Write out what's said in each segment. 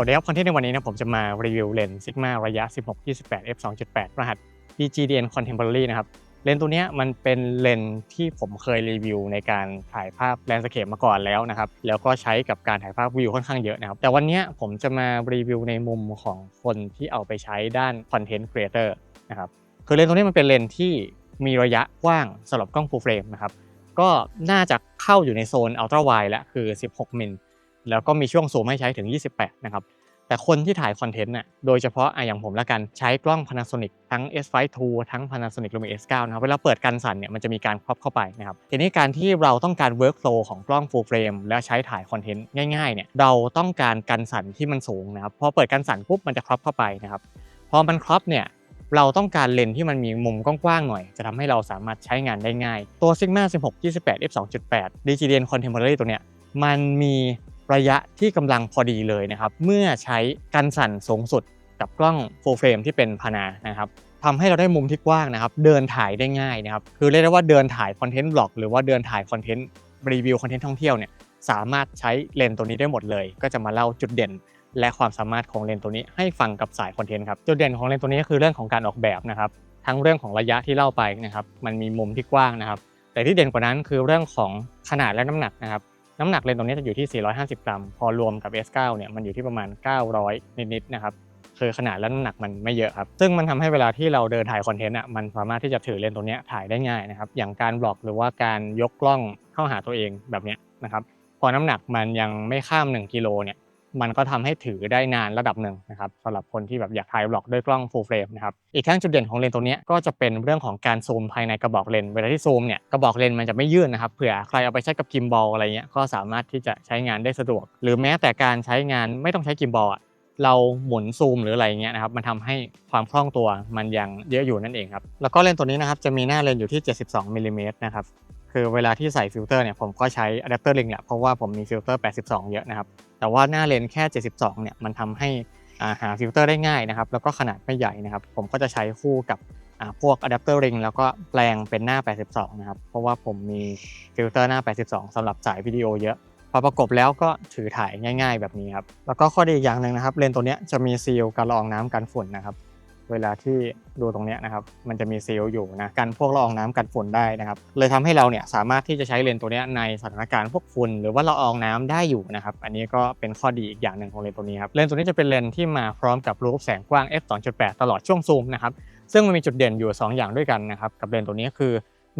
วัสดีครับคอนเทนต์ในวันนี้นะผมจะมารีวิวเลนส์ซิกมาระยะ 16-28 f 2.8 รหัส DGDN Contemporary นะครับ เลนส์ตัวนี้มันเป็นเลนส์ที่ผมเคยรีวิวในการถ่ายภาพแลนด์สเคปมาก่อนแล้วนะครับ แล้วก็ใช้กับการถ่ายภาพวิวค่อนข้างเยอะนะครับ แต่วันนี้ผมจะมารีวิวในมุมของคนที่เอาไปใช้ด้านคอนเทนต์ครีเอเตอร์นะครับ คือเลนส์ตัวนี้มันเป็นเลนส์ที่มีระยะกว้างสำหรับกล้อง full frame นะครับ ก็น่าจะเข้าอยู่ในโซน ultra wide แล้วคือ 16 มิล แล้วก็มีช่วงซูมให้ใช้ถึง 28 นะครับ แต่คนที่ถ่ายคอนเทนต์น่ะโดยเฉพาะอะอย่างผมละกันใช้กล้อง Panasonic ทั้ง S5 II ทั้ง Panasonic Lumix S9 นะครับเวลาเปิดกันสั่นเนี่ยมันจะมีการครอบเข้าไปนะครับทีนี้การที่เราต้องการ workflow ของกล้อง full frame และใช้ถ่ายคอนเทนต์ง่ายๆเนี่ยเราต้องการกันสั่นที่มันสูงนะครับพอเปิดกันสั่นปุ๊บมันจะครอบเข้าไปนะครับพอมันครอบเนี่ยเราต้องการเลนส์ที่มันมีมุมกว้างๆหน่อย จะทำให้เราสามารถใช้งานได้ง่าย ตัว Sigma 16 28 f 2.8 DGDN Contemporary ตัวเนี้ยมันมี ระยะที่กำลังพอดีเลยนะครับเมื่อใช้กันสั่นสูงสุดกับกล้อง full frame ที่เป็นพานานะครับทำให้เราได้มุมที่กว้างนะครับ เดินถ่ายได้ง่ายนะครับคือเรียกได้ว่าเดินถ่ายคอนเทนต์บล็อกหรือว่าเดินถ่ายคอนเทนต์รีวิวคอนเทนต์ท่องเที่ยวเนี่ยสามารถใช้เลนส์ตัวนี้ได้หมดเลย ก็จะมาเล่าจุดเด่น และความสามารถของเลนส์ตัวนี้ให้ฟังกับสายคอนเทนต์ครับจุดเด่นของเลนส์ตัวนี้ก็คือเรื่องของการออกแบบนะครับทั้งเรื่องของระยะที่เล่าไปนะครับมันมีมุมที่กว้างนะครับ แต่ที่เด่นกว่านั้นคือเรื่องของขนาดและน้ำหนักนะครับ น้ำหนักเลนส์ตัวนี้จะอยู่ที่ 450 กรัม พอรวมกับ S9 เนี่ยมันอยู่ที่ประมาณ 900 นิดๆนะครับคือขนาดและน้ำหนักมันไม่เยอะครับ ซึ่งมันทำให้เวลาที่เราเดินถ่ายคอนเทนต์อะมันสามารถที่จะถือเลนส์ตัวนี้ถ่ายได้ง่ายนะครับ อย่างการบล็อกหรือว่าการยกกล้องเข้าหาตัวเองแบบเนี้ยนะครับ พอน้ำหนักมันยังไม่ข้าม 1กิโลเนี่ย มันก็ทำให้ถือได้นานระดับหนึ่งนะครับสำหรับคนที่แบบอยากถ่ายบล็อกด้วยกล้อง full frame นะครับอีกทั้งจุดเด่นของเลนส์ตัวนี้ก็จะเป็นเรื่องของการซูมภายในกระบอกเลนส์เวลาที่ซูมเนี่ยกระบอกเลนส์มันจะไม่ยื่นนะครับเผื่อใครเอาไปใช้กับกิมบอลอะไรเงี้ยก็สามารถที่จะใช้งานได้สะดวก หรือแม้แต่การใช้งานไม่ต้องใช้กิมบอลเราหมุนซูมหรืออะไรเงี้ยนะครับมันทำให้ความคล่องตัวมันยังเยอะอยู่นั่นเองครับแล้วก็เลนส์ตัวนี้นะครับจะมีหน้าเลนส์อยู่ที่ 72มิลลิเมตรนะครับ คือเวลาที่ใส่ฟิลเตอร์เนี่ยผมก็ใช้อะแดปเตอร์ลิงแหละเพราะว่าผมมีฟิลเตอร์ 82 เยอะนะครับ แต่ว่าหน้าเลนส์แค่ 72 เนี่ยมันทำให้อ่าหาฟิลเตอร์ได้ง่ายนะครับ แล้วก็ขนาดไม่ใหญ่นะครับ ผมก็จะใช้คู่กับอ่าพวกอะแดปเตอร์ริงแล้วก็แปลงเป็นหน้า 82 นะครับ เพราะว่าผมมีฟิลเตอร์หน้า 82สำหรับสายวิดีโอเยอะพอประกบแล้วก็ถือถ่ายง่าย ๆ แบบนี้ครับ แล้วก็ข้อดีอีกอย่างหนึ่งนะครับเลนส์ตัวเนี้ยจะมีซีลการอองน้ำกันฝุ่นนะครับ เวลาที่ดูตรงนี้นะครับมันจะมีซีลอยู่นะกันพวกละอองน้ำกันฝุ่นได้นะครับเลยทำให้เราเนี่ยสามารถที่จะใช้เลนส์ตัวนี้ในสถานการณ์พวกฝุ่นหรือว่าละอองน้ำได้อยู่นะครับอันนี้ก็เป็นข้อดีอีกอย่างหนึ่งของเลนส์ตัวนี้ครับเลนส์ตัวนี้จะเป็นเลนส์ที่มาพร้อมกับรูปแสงกว้าง f 2.8 ตลอดช่วงซูมนะครับซึ่งมันมีจุดเด่นอยู่ 2 อย่างด้วยกันนะครับกับเลนส์ตัวนี้คือ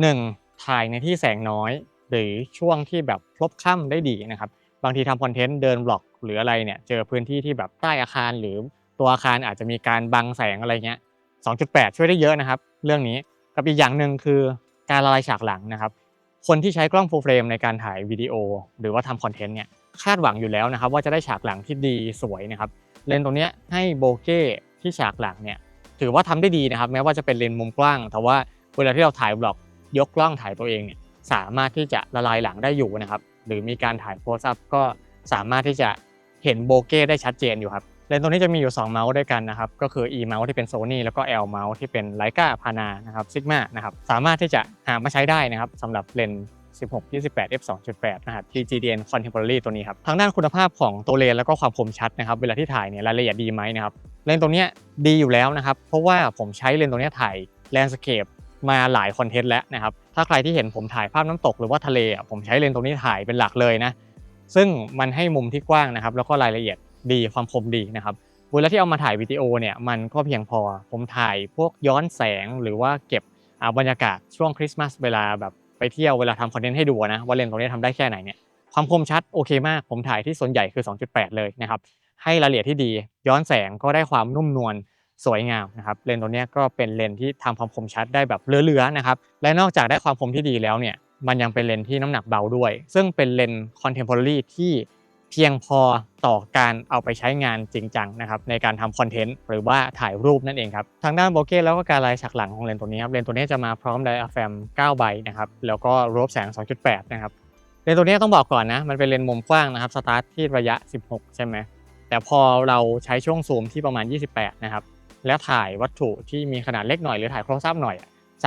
1. ถ่ายในที่แสงน้อย หรือช่วงที่แบบพลบค่ำได้ดีนะครับบางทีทำคอนเทนต์เดินบล็อกหรืออะไรเนี่ยเจอพื้นที่ที่แบบใต้อาคารหรือ ตัวอาคารอาจจะมีการบังแสงอะไรเงี้ย 2.8 ช่วยได้เยอะนะครับ เรื่องนี้กับอีกอย่างหนึ่งคือการละลายฉากหลังนะครับ คนที่ใช้กล้อง full frame ในการถ่ายวิดีโอ หรือว่าทำคอนเทนต์เนี่ยคาดหวังอยู่แล้วนะครับ ว่าจะได้ฉากหลังที่ดีสวยนะครับเลนส์ตรงเนี้ยให้โบเก้ที่ฉากหลังเนี่ยถือว่าทำได้ดีนะครับ แม้ว่าจะเป็นเลนส์มุมกว้าง แต่ว่าเวลาที่เราถ่ายบล็อกยกกล้องถ่ายตัวเองเนี่ยสามารถที่จะละลายหลังได้อยู่นะครับ หรือมีการถ่ายโพสอัพก็สามารถที่จะเห็นโบเก้ได้ชัดเจนอยู่ครับ เลนส์ตัวนี้จะมีอยู่ 2 เมาส์ด้วยกันนะครับ ก็คือ e เมาส์ที่เป็น Sony แล้วก็ L เมาส์ที่เป็น Leica Pana นะครับ Sigma นะครับ สามารถที่จะหามาใช้ได้นะครับสำหรับเลนส์16 28 f 2.8นะครับ TGDN Contemporary ตัวนี้ครับ ทางด้านคุณภาพของตัวเลนแล้วก็ความคมชัดนะครับ เวลาที่ถ่ายเนี่ยรายละเอียดดีไหมนะครับ เลนส์ตัวเนี้ยดีอยู่แล้วนะครับ เพราะว่าผมใช้เลนส์ตัวเนี้ยถ่ายแลนด์สเคปมาหลายคอนเทนต์แล้วนะครับ ถ้าใครที่เห็นผมถ่ายภาพน้ำตกหรือว่าทะเลผมใช้เลนส์ตัวนี้ถ่ายเป็นหลักเลยนะ ซึ่งมันให้มุมที่กว้างนะครับ แล้วก็รายละเอียด ดีความคมดีนะครับเวลาที่เอามาถ่ายวิดีโอเนี่ยมันก็เพียงพอผมถ่ายพวกย้อนแสงหรือว่าเก็บบรรยากาศช่วงคริสต์มาสเวลาแบบไปเที่ยวเวลาทำคอนเทนต์ให้ดูนะว่าเลนส์ตรงนี้ทำได้แค่ไหนเนี่ยความคมชัดโอเคมาก ผมถ่ายที่ส่วนใหญ่คือ 2.8 เลยนะครับให้รายละเอียดที่ดี ย้อนแสงก็ได้ความนุ่มนวลสวยงามนะครับเลนส์ตัวนี้ก็เป็นเลนส์ที่ทำความคมชัดได้แบบเลือๆนะครับและนอกจากได้ความคมที่ดีแล้วเนี่ยมันยังเป็นเลนส์ที่น้ำหนักเบาด้วย ซึ่งเป็นเลนส์ contemporary ที่ เพียงพอต่อการเอาไปใช้งานจริงจังนะครับในการทำคอนเทนต์หรือว่าถ่ายรูปนั่นเองครับทางด้านโบเก้แล้วก็การลายฉากหลังของเลนส์ตัวนี้ครับเลนส์ตัวนี้จะมาพร้อมไดอะแฟม9ใบนะครับแล้วก็รูปแสง 2.8 นะครับเลนส์ตัวนี้ต้องบอกก่อนนะมันเป็นเลนส์มุมกว้างนะครับสตาร์ทที่ระยะ 16 ใช่ไหมแต่พอเราใช้ช่วงซูมที่ประมาณ 28 นะครับแล้วถ่ายวัตถุที่มีขนาดเล็กหน่อยหรือถ่ายโครสอัพหน่อย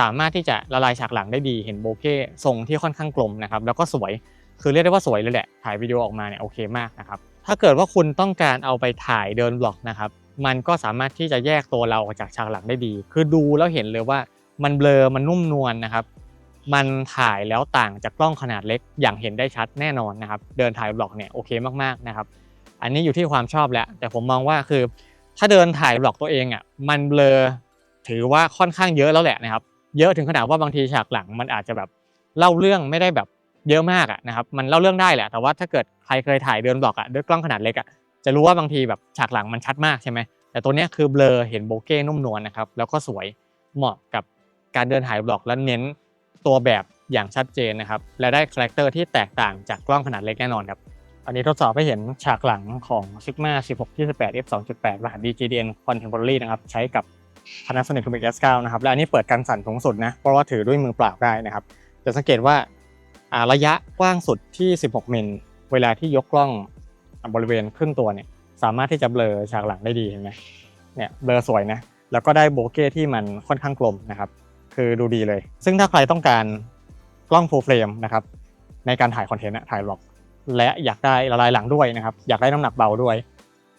สามารถที่จะละลายฉากหลังได้ดีเห็นโบเก้ทรงที่ค่อนข้างกลมนะครับแล้วก็สวย คือเรียกได้ว่าสวยเลยแหละ ถ่ายวิดีโอออกมาเนี่ยโอเคมากนะครับ ถ้าเกิดว่าคุณต้องการเอาไปถ่ายเดินบล็อกนะครับ มันก็สามารถที่จะแยกตัวเราออกจากฉากหลังได้ดี คือดูแล้วเห็นเลยว่ามันเบลอ มันนุ่มนวลนะครับ มันถ่ายแล้วต่างจากกล้องขนาดเล็กอย่างเห็นได้ชัดแน่นอนนะครับ เดินถ่ายบล็อกเนี่ยโอเคมากๆนะครับ อันนี้อยู่ที่ความชอบแหละ แต่ผมมองว่าคือ ถ้าเดินถ่ายบล็อกตัวเองอะ มันเบลอ ถือว่าค่อนข้างเยอะแล้วแหละนะครับ เยอะถึงขนาดว่าบางทีฉากหลังมันอาจจะแบบเล่าเรื่องไม่ได้แบบ เยอะมากอะนะครับมันเล่าเรื่องได้แหละแต่ว่าถ้าเกิดใครเคยถ่ายเดินบล็อกอะด้วยกล้องขนาดเล็กอะจะรู้ว่าบางทีแบบฉากหลังมันชัดมากใช่ไหมแต่ตัวเนี้ยคือเบลอเห็นโบเก้นุ่มนวลนะครับแล้วก็สวยเหมาะกับการเดินถ่ายบล็อกและเน้นตัวแบบอย่างชัดเจนนะครับและได้คาแรคเตอร์ที่แตกต่างจากกล้องขนาดเล็กแน่นอนครับอันนี้ทดสอบให้เห็นฉากหลังของ Sigma 1628 f 2.8รหัส DGDN Contemporary นะครับใช้กับ Panasonic Lumix S9 นะครับและอันนี้เปิดกันสั่นสูงสุดนะเพราะว่าถือด้วยมือเปล่าได้นะครับจะสังเกตว่า ระยะกว้างสุดที่ 16 มิล เวลาที่ยกกล้องบริเวณครึ่งตัวเนี่ย สามารถที่จะเบลอฉากหลังได้ดีเห็นไหมเนี่ยเบลอสวยนะ แล้วก็ได้โบเก้ที่มันค่อนข้างกลมนะครับ คือดูดีเลย ซึ่งถ้าใครต้องการกล้อง full frame นะครับ ในการถ่ายคอนเทนต์ถ่ายบล็อก และอยากได้ละลายหลังด้วยนะครับ อยากได้น้ำหนักเบาด้วย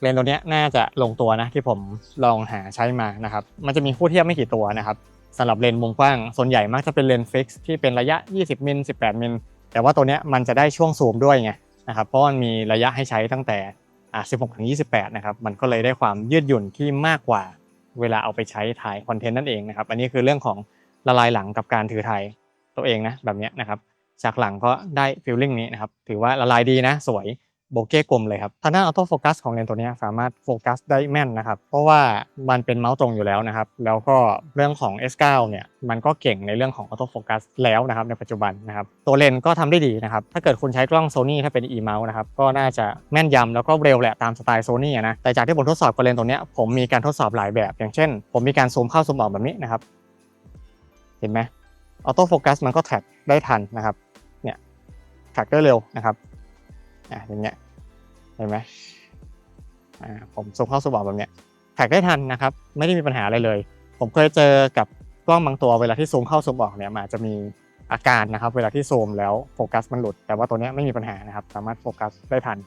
เลนส์ตัวนี้น่าจะลงตัวนะที่ผมลองหาใช้มานะครับ มันจะมีคู่เทียบไม่กี่ตัวนะครับ สำหรับเลนส์มุมกว้าง ส่วนใหญ่มักจะเป็นเลนส์ฟิกซ์ที่เป็นระยะ 20มิล18มิลแต่ว่าตัวเนี้ยมันจะได้ช่วงซูมด้วยไงนะครับเพราะมันมีระยะให้ใช้ตั้งแต่16ถึง28นะครับมันก็เลยได้ความยืดหยุ่นที่มากกว่าเวลาเอาไปใช้ถ่ายคอนเทนต์นั่นเองนะครับอันนี้คือเรื่องของละลายหลังกับการถือถ่ายตัวเองนะแบบเนี้ยนะครับฉากหลังก็ได้ฟีลลิ่งนี้นะครับถือว่าละลายดีนะสวย โบเก้กลมเลยครับทางด้านออโต้โฟกัสของเลนส์ตัวนี้สามารถโฟกัสได้แม่นนะครับ เพราะว่ามันเป็นเมาส์ตรงอยู่แล้วนะครับ แล้วก็เรื่องของ S9 เนี่ยมันก็เก่งในเรื่องของออโต้โฟกัสแล้วนะครับในปัจจุบันนะครับตัวเลนส์ก็ทำได้ดีนะครับ ถ้าเกิดคุณใช้กล้อง Sony ถ้าเป็น e m o u s e นะครับก็น่าจะแม่นยำแล้วก็เร็วแหละตามสไตล์ Sony อะนะแต่จากที่ผมทดสอบกับเลนส์ตัวนี้ผมมีการทดสอบหลายแบบ อย่างเช่น ผมมีการซูมเข้าซูมออกแบบนี้นะครับเห็นไหมออโต้โฟกัสมันก็แท็กได้ทันนะครับเนี่ยแท็กได้เร็วนะครับ อะอย่างเงี้ยเห็นไหมอ่าผมซูมเข้าซูมออกแบบเนี้ยแท็กได้ทันนะครับ ไม่ได้มีปัญหาอะไรเลย ผมเคยเจอกับกล้องบางตัวเวลาที่ซูมเข้าซูมออกเนี่ยมันอาจจะมีอาการนะครับ เวลาที่ซูมแล้วโฟกัสมันหลุด แต่ว่าตัวเนี้ยไม่มีปัญหานะครับ สามารถโฟกัสได้ทัน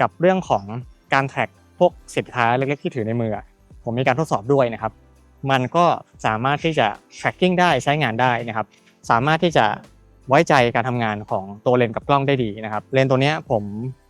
กับเรื่องของการแท็กพวกสินค้าเล็กๆที่ถือในมือ ผมมีการทดสอบด้วยนะครับ มันก็สามารถที่จะ tracking ได้ใช้งานได้นะครับ สามารถที่จะ ไว้ใจการทำงานของตัวเลนส์กับกล้องได้ดีนะครับเลนส์ตัวนี้ผม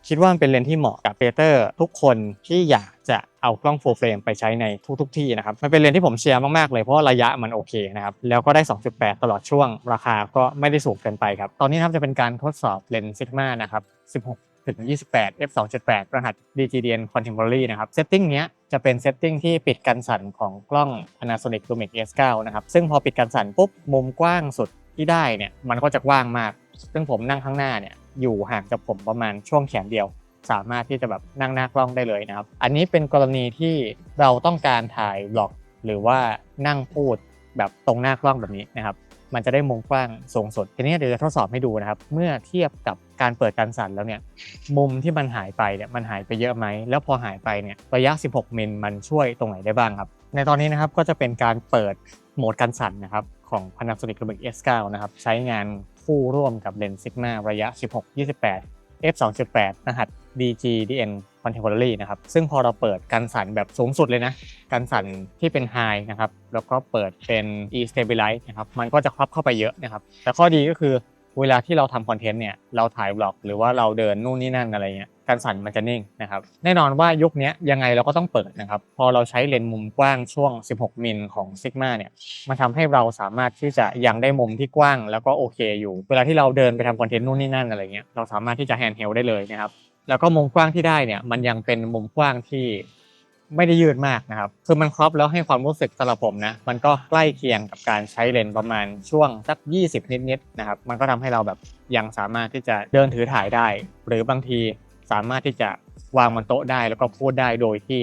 คิดว่ามันเป็นเลนส์ที่เหมาะกับเปเตอร์ทุกคนที่อยากจะเอากล้อง full frame ไปใช้ในทุกๆที่นะครับมันเป็นเลนส์ที่ผมเชียร์มากๆเลยเพราะาระยะมันโอเคนะครับแล้วก็ได้ 2.8 ตลอดช่วงราคาก็ไม่ได้สูงเกินไปครับตอนนี้นะครับจะเป็นการทดสอบเลนส์ Sigma นะครับ16ถึง 28 f 2.8รหัส DGDN Contemporary นะครับ เซตติ้งเนี้ยจะเป็นเซตติ้งที่ปิดกันสั่นของกล้อง Panasonic Lumix S9 นะครับ ซึ่งพอปิดกันสั่นปุ๊บ มุมกว้างสุด ที่ได้เนี่ยมันก็จะกว้างมาก ซึ่งผมนั่งข้างหน้าเนี่ยอยู่ห่างจากผมประมาณช่วงแขนเดียว สามารถที่จะแบบนั่งหน้ากล้องได้เลยนะครับ อันนี้เป็นกรณีที่เราต้องการถ่ายบล็อก หรือว่านั่งพูดแบบตรงหน้ากล้องแบบนี้นะครับ มันจะได้มุมกว้างสูงสุด ทีนี้เดี๋ยวจะทดสอบให้ดูนะครับ เมื่อเทียบกับการเปิดการสั่นแล้วเนี่ย มุมที่มันหายไปเนี่ยมันหายไปเยอะไหม แล้วพอหายไปเนี่ยระยะ 16มิลมันช่วยตรงไหนได้บ้างครับ ในตอนนี้นะครับก็จะเป็นการเปิดโหมดกันสั่นนะครับ ของ Panasonic Lumix S9 นะครับ ใช้งานคู่ร่วมกับเลนส์ Sigma ระยะ 16-28 f 2.8รหัส DGDN Contemporary นะครับ ซึ่งพอเราเปิดการสั่นแบบสูงสุดเลยนะ การสั่นที่เป็น High นะครับ แล้วก็เปิดเป็น E Stabilize นะครับ มันก็จะครอบเข้าไปเยอะนะครับ แต่ข้อดีก็คือ เวลาที่เราทำคอนเทนต์เนี่ยเราถ่ายบล็อกหรือว่าเราเดินนู่นนี่นั่นอะไรเงี้ยการสั่นมันจะนิ่งนะครับแน่นอนว่ายุคนี้ยังไงเราก็ต้องเปิดนะครับพอเราใช้เลนส์มุมกว้างช่วง 16 มิลของ Sigma เนี่ยมันทำให้เราสามารถที่จะยังได้มุมที่กว้างแล้วก็โอเคอยู่ เวลาที่เราเดินไปทำคอนเทนต์นู่นนี่นั่นอะไรเงี้ยเราสามารถที่จะแฮนด์เฮลได้เลยนะครับแล้วก็มุมกว้างที่ได้เนี่ยมันยังเป็นมุมกว้างที่ ไม่ได้ยืดมากนะครับ คือมันครอบแล้วให้ความรู้สึกสำหรับผมนะ มันก็ใกล้เคียงกับการใช้เลนส์ประมาณช่วงสัก 20 นิดๆนะครับ มันก็ทำให้เราแบบยังสามารถที่จะเดินถือถ่ายได้ หรือบางทีสามารถที่จะวางบนโต๊ะได้แล้วก็พูดได้โดยที่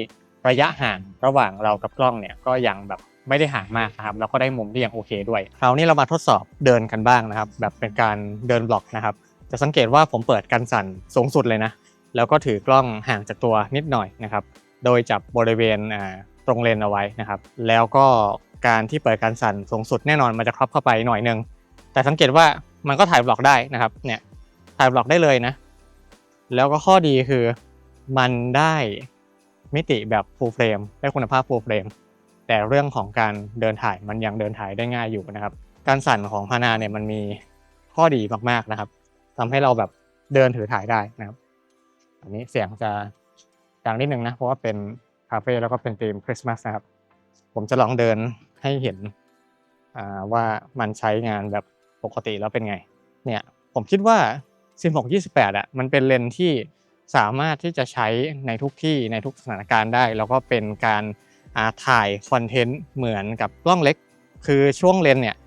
ระยะห่างระหว่างเรากับกล้องเนี่ยก็ยังแบบไม่ได้ห่างมากนะครับแล้วก็ได้มุมที่ยังโอเคด้วยคราวนี้เรามาทดสอบเดินกันบ้างนะครับ แบบเป็นการเดินบล็อกนะครับ จะสังเกตว่าผมเปิดกันสั่นสูงสุดเลยนะ แล้วก็ถือกล้องห่างจากตัวนิดหน่อยนะครับ โดยจับบริเวณตรงเลนเอาไว้นะครับ แล้วก็การที่เปิดการสั่นสูงสุดแน่นอนมันจะครอบเข้าไปหน่อยนึง แต่สังเกตว่ามันก็ถ่ายบล็อกได้นะครับเนี่ยถ่ายบล็อกได้เลยนะ แล้วก็ข้อดีคือมันได้มิติแบบ full frame ได้คุณภาพ full frame แต่เรื่องของการเดินถ่ายมันยังเดินถ่ายได้ง่ายอยู่นะครับ การสั่นของพานาเนี่ยมันมีข้อดีมากๆนะครับทำให้เราแบบเดินถือถ่ายได้นะครับ อันนี้เสียงจะ ดังนิดนึงนะ เพราะว่าเป็นคาเฟ่แล้วก็เป็นธีมคริสต์มาสนะครับ ผมจะลองเดินให้เห็นว่ามันใช้งานแบบปกติแล้วเป็นไง เนี่ยผมคิดว่า 16 28อะมันเป็นเลนที่สามารถที่จะใช้ในทุกที่ในทุกสถานการณ์ได้ แล้วก็เป็นการาถ่ายคอนเทนต์เหมือนกับกล้องเล็ก คือช่วงเลนเนี่ย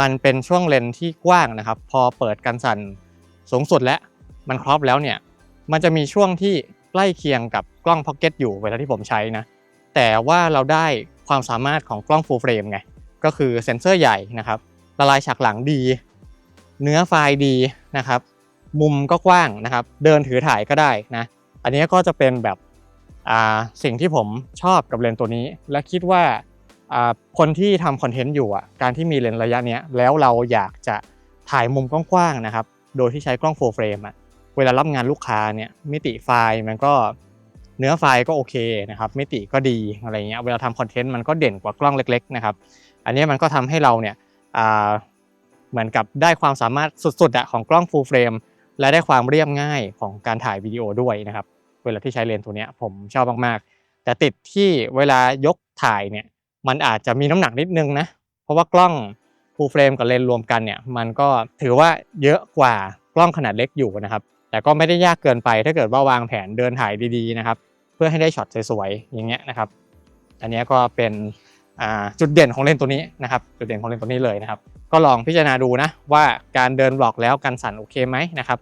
มันเป็นช่วงเลนที่กว้างนะครับ พอเปิดกันสั่นสูงสุดแล้วมันครอบแล้วเนี่ยมันจะมีช่วงที่ใกล้เคียงกับ กล้องพ็อกเก็ตอยู่เวลาที่ผมใช้นะ แต่ว่าเราได้ความสามารถของกล้อง full frame ไง ก็คือเซ็นเซอร์ใหญ่นะครับ ละลายฉากหลังดี เนื้อไฟล์ดีนะครับ มุมก็กว้างนะครับ เดินถือถ่ายก็ได้นะ อันนี้ก็จะเป็นแบบสิ่งที่ผมชอบกับเลนส์ตัวนี้ และคิดว่าคนที่ทำคอนเทนต์อยู่อะ การที่มีเลนส์ระยะเนี้ยแล้วเราอยากจะถ่ายมุมกว้างๆนะครับ โดยที่ใช้กล้อง full frame อะ เวลารับงานลูกค้าเนี่ยมิติไฟล์มันก็ เนื้อไฟล์ก็โอเคนะครับมิติก็ดีอะไรเงี้ยเวลาทำคอนเทนต์มันก็เด่นกว่ากล้องเล็กๆนะครับอันนี้มันก็ทำให้เราเนี่ยเหมือนกับได้ความสามารถสุดๆอะของกล้อง full frame และได้ความเรียบง่ายของการถ่ายวิดีโอด้วยนะครับเวลาที่ใช้เลนส์ตัวเนี้ยผมชอบมากๆ แต่ติดที่เวลายกถ่ายเนี่ยมันอาจจะมีน้ำหนักนิดนึงนะเพราะว่ากล้อง full frame กับเลนส์รวมกันเนี่ยมันก็ถือว่าเยอะกว่ากล้องขนาดเล็กอยู่นะครับ แต่ก็ไม่ได้ยากเกินไป ถ้าเกิดว่าวางแผนเดินถ่ายดีๆนะครับ เพื่อให้ได้ช็อตสวยๆอย่างเงี้ยนะครับ อันนี้ก็เป็นจุดเด่นของเลนส์ตัวนี้นะครับ จุดเด่นของเลนส์ตัวนี้เลยนะครับ ก็ลองพิจารณาดูนะว่าการเดินบล็อกแล้วการสั่นโอเคไหมนะครับ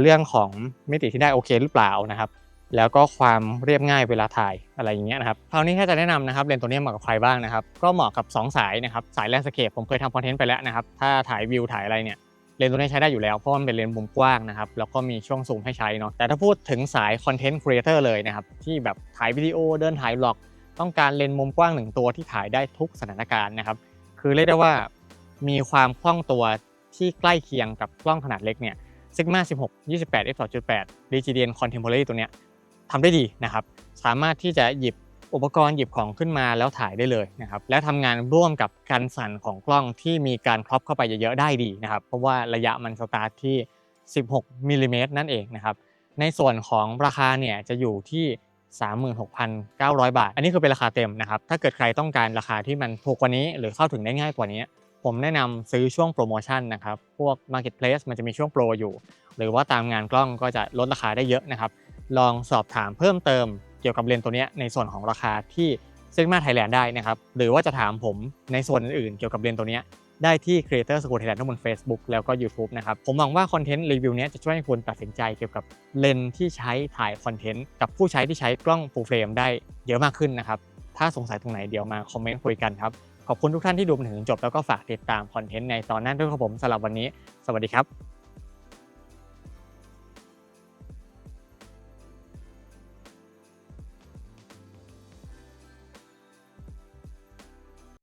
เรื่องของมิติที่ได้โอเคหรือเปล่านะครับแล้วก็ความเรียบง่ายเวลาถ่ายอะไรอย่างเงี้ยนะครับคราวนี้ถ้าจะแนะนำนะครับเลนส์ตัวนี้เหมาะกับใครบ้างนะครับ ก็เหมาะกับ 2 สายนะครับ สายแลนด์สเคปผมเคยทำคอนเทนต์ไปแล้วนะครับ ถ้าถ่ายวิวถ่ายอะไรเนี่ย เลนส์ตัวนี้ใช้ได้อยู่แล้วเพราะมันเป็นเลนส์มุมกว้างนะครับแล้วก็มีช่วงซูมให้ใช้เนาะแต่ถ้าพูดถึงสายคอนเทนต์ครีเอเตอร์เลยนะครับที่แบบถ่ายวิดีโอเดินถ่ายบล็อก ต้องการเลนส์มุมกว้างหนึ่งตัวที่ถ่ายได้ทุกสถานการณ์นะครับคือเรียกได้ว่ามีความคล่องตัวที่ใกล้เคียงกับกล้องขนาดเล็กเนี่ย Sigma 16 28 f 2.8 DGDN Contemporary ตัวเนี้ยทำได้ดีนะครับสามารถที่จะหยิบ อุปกรณ์หยิบของขึ้นมาแล้วถ่ายได้เลยนะครับและทำงานร่วมกับการสั่นของกล้องที่มีการครอปเข้าไปเยอะๆได้ดีนะครับเพราะว่าระยะมันสตาร์ทที่ 16มิลลิเมตรนั่นเองนะครับในส่วนของราคาเนี่ยจะอยู่ที่ 36,900 บาท อันนี้คือเป็นราคาเต็มนะครับถ้าเกิดใครต้องการราคาที่มันถูกกว่านี้ หรือเข้าถึงได้ง่ายกว่านี้ ผมแนะนำซื้อช่วงโปรโมชั่นนะครับพวก Marketplace มันจะมีช่วงโปรอยู่ หรือว่าตามงานกล้องก็จะลดราคาได้เยอะนะครับลองสอบถามเพิ่มเติม กี่ยวกับเลนส์ตัวนี้ในส่วนของราคาที่ Sigma Thailand ได้นะครับ หรือว่าจะถามผมในส่วนอื่นๆเกี่ยวกับเลนส์ตัวนี้ได้ที่ Creator School Thailand ทั้งบน Facebook แล้วก็ YouTube นะครับ ผมหวังว่าคอนเทนต์รีวิวนี้จะช่วยให้คุณตัดสินใจเกี่ยวกับเลนส์ที่ใช้ถ่ายคอนเทนต์กับผู้ใช้ที่ใช้กล้อง full frame ได้เยอะมากขึ้นนะครับ ถ้าสงสัยตรงไหนเดี๋ยวมาคอมเมนต์คุยกันครับ ขอบคุณทุกท่านที่ดูมาถึงจบแล้วก็ฝากติดตามคอนเทนต์ในตอนหนั้นด้วยครับผมสำหรับวันนี้ สวัสดีครับ